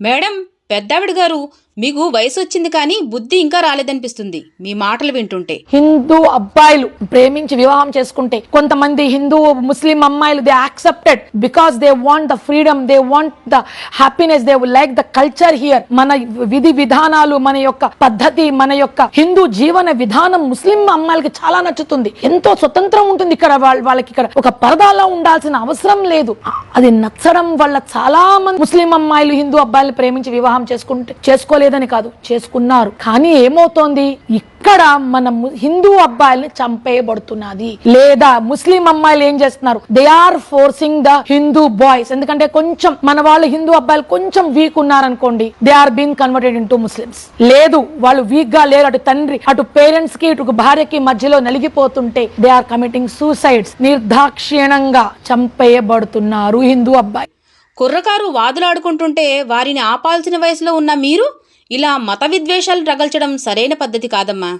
Madam పెద్దావిడ గారు మీకు వయసు వచ్చింది కానీ బుద్ధి ఇంకా రాలేదనిపిస్తుంది. మీ మాటలు వింటుంటే. హిందూ అబ్బాయిలు ప్రేమించి వివాహం చేసుకుంటే కొంతమంది హిందూ ముస్లిం అమ్మాయిలు they accepted because they want the freedom they want the happiness they like the culture here మన విధి విధానాలు మన యొక్క పద్ధతి మన యొక్క హిందూ జీవన విధానం ముస్లిం అమ్మాయిలకి చాలా నచ్చుతుంది. ఎంతో స్వతంత్రం ఉంటుంది ఇక్కడ వాళ్ళకి ఇక్కడ. ఒక పరదాలో ఉండాల్సిన అవసరం లేదు. అది నచ్చడం వల్ల చాలా మంది ముస్లిం అమ్మాయిలు హిందూ అబ్బాయిలు ప్రేమించి వివాహం చేసుకుంటే చేసుకోలేదని కాదు చేసుకున్నారు. కానీ ఏమవుతోంది? ఇక్కడ మన హిందూ అబ్బాయిల్ని చంపేయబడుతున్నది. లేదా ముస్లిం అమ్మాయిలు ఏం చేస్తున్నారు? They are forcing the Hindu boys. ఎందుకంటే కొంచెం మన వాళ్ళు హిందూ అబ్బాయిలు కొంచెం వీక్ ఉన్నారనుకోండి they are been converted in Muslims. లేదు వాళ్ళు వీక్గా లేరు అటు తండ్రి అటు పేరెంట్స్కి ఇటు భార్యకి మధ్యలో నలిగిపోతుంటే దే ఆర్ కమిటింగ్ సూసైడ్స్. నిర్దాక్షిణ్యంగా చంపేయబడుతున్నారు హిందూ అబ్బాయి. కుర్రకారు వాదులాడుకుంటుంటే వారిని ఆపాల్సిన వయసులో ఉన్న మీరు? ఇలా మత విద్వేషాలు రగల్చడం సరైన పద్ధతి కాదమ్మా.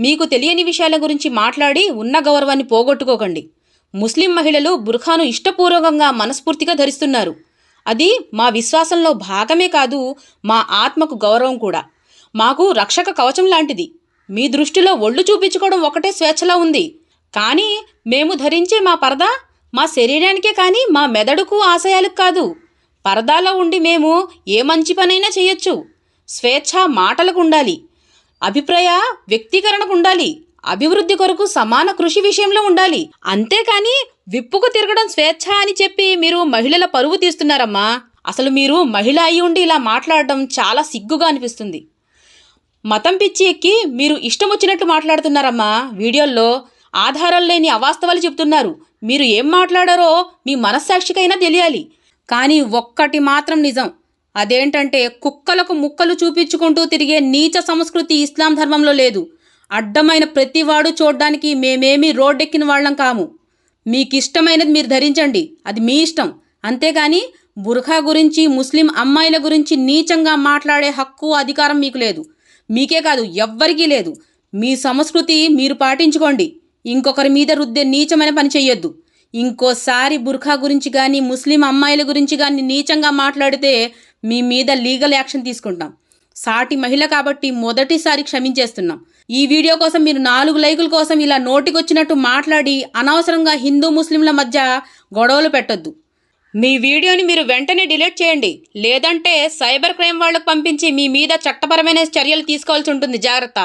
మీకు తెలియని విషయాల గురించి మాట్లాడి ఉన్న గౌరవాన్ని పోగొట్టుకోకండి. ముస్లిం మహిళలు బుర్ఖాను ఇష్టపూర్వకంగా మనస్ఫూర్తిగా ధరిస్తున్నారు. అది మా విశ్వాసంలో భాగమే కాదు మా ఆత్మకు గౌరవం కూడా. మాకు రక్షక కవచం లాంటిది. మీ దృష్టిలో ఒళ్ళు చూపించుకోవడం ఒకటే స్వేచ్ఛలా ఉంది. కానీ మేము ధరించే మా పరదా మా శరీరానికే కానీ మా మెదడుకు ఆశయాలకు కాదు. పరదాలో ఉండి మేము ఏ మంచి పనైనా చేయొచ్చు. స్వేచ్ఛ మాటలకు ఉండాలి అభిప్రాయ వ్యక్తీకరణకు ఉండాలి అభివృద్ధి కొరకు సమాన కృషి విషయంలో ఉండాలి. అంతేకాని విప్పుకు తిరగడం స్వేచ్ఛ అని చెప్పి మీరు మహిళల పరువు తీస్తున్నారమ్మా. అసలు మీరు మహిళ అయి ఉండి ఇలా మాట్లాడడం చాలా సిగ్గుగా అనిపిస్తుంది. మతం పిచ్చి ఎక్కి మీరు ఇష్టం వచ్చినట్టు మాట్లాడుతున్నారమ్మా. వీడియోల్లో ఆధారాలు లేని అవాస్తవాలు చెప్తున్నారు. మీరు ఏం మాట్లాడారో మీ మనస్సాక్షికైనా తెలియాలి. కానీ ఒక్కటి మాత్రం నిజం. అదేంటంటే కుక్కలకు ముక్కలు చూపించుకుంటూ తిరిగే నీచ సంస్కృతి ఇస్లాం ధర్మంలో లేదు. అడ్డమైన ప్రతివాడు చూడ్డానికి మేమేమీ రోడ్డెక్కిన వాళ్ళం కాము. మీకు ఇష్టమైనది మీరు ధరించండి. అది మీ ఇష్టం. అంతేగాని బుర్ఖా గురించి ముస్లిం అమ్మాయిల గురించి నీచంగా మాట్లాడే హక్కు అధికారం మీకు లేదు. మీకే కాదు ఎవ్వరికీ లేదు. మీ సంస్కృతి మీరు పాటించుకోండి. ఇంకొకరి మీద రుద్దే నీచమైన పని చెయ్యొద్దు. ఇంకోసారి బుర్ఖా గురించి కానీ ముస్లిం అమ్మాయిల గురించి కానీ నీచంగా మాట్లాడితే మీ మీద లీగల్ యాక్షన్ తీసుకుంటాం. సాటి మహిళ కాబట్టి మొదటిసారి క్షమించేస్తున్నాం. ఈ వీడియో కోసం మీరు నాలుగు లైకుల కోసం ఇలా నోటికొచ్చినట్టు మాట్లాడి అనవసరంగా హిందూ ముస్లింల మధ్య గొడవలు పెట్టొద్దు. మీ వీడియోని మీరు వెంటనే డిలీట్ చేయండి. లేదంటే సైబర్ క్రైమ్ వాళ్ళకు పంపించి మీ మీద చట్టపరమైన చర్యలు తీసుకోవాల్సి ఉంటుంది. జాగ్రత్త.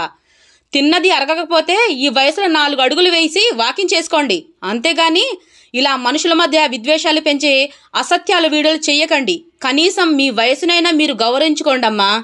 తిన్నది అరగకపోతే ఈ వయసులో నాలుగు అడుగులు వేసి వాకింగ్ చేసుకోండి. అంతేగాని ఇలా మనుషుల మధ్య విద్వేషాలు పెంచే అసత్యాలు వీడియోలు చేయకండి. కనీసం మీ వయసునైనా మీరు గౌరవించుకోండమ్మా.